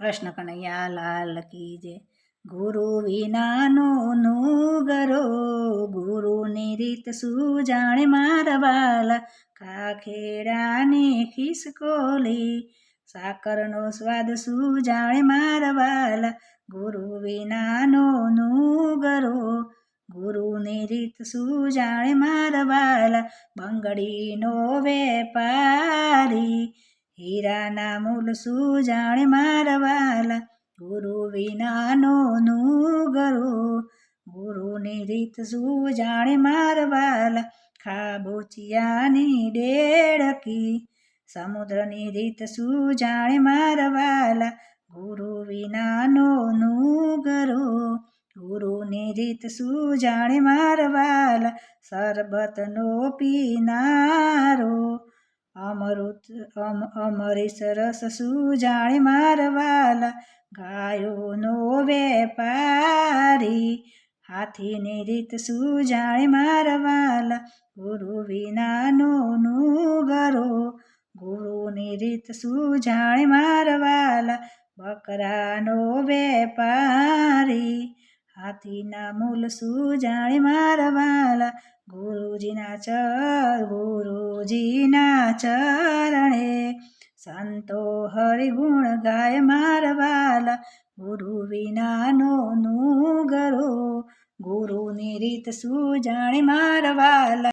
કૃષ્ણ કનૈયા લાલ કી જે ગુરુ વિનાનો નુગરો, ગુરુની રીત શું જાણે મારા વાલા કાખેડાની ખિસકોલી સાકરનો સ્વાદ શું જાણે મારા વાલા ગુરુ વિનાનો નુગરો, ગુરુની રીત શું જાણે મારા વાલા બંગડીનો વેપારી હીરાના મૂલ શું જાણે મારા ગુરુ વિનાનો નુગરો, ગુરુની રીત શું જાણે મારા વાલા ખાબોચિયાની ડેડકી, સમુદ્રની રીત શું જાણે મારા ગુરુ વિનાનો નુગરો, ગુરુની રીત શું જાણે મારા વાલા શરબતનો પીનારો અમૃત અમરી સરસ રસ મારવાલા, ગાયોનો વેપારી, હાથીની રીત શું મારવાલા મારા વાલા ગુરુ વિનાનો નુગરો, ગુરુની રીત શું મારવાલા મારા વાલા બકરાનો વેપારી હાથીના મૂલ શું જાણે મારા વાલા. ગુરુજીના ચર, ગુરુજીના ચરણે. સંતો હરિગુણ ગાય મારા વાલા. ગુરુ વિનાનો નુગરો. ગુરુની રીત શું જાણે મારા વાલા.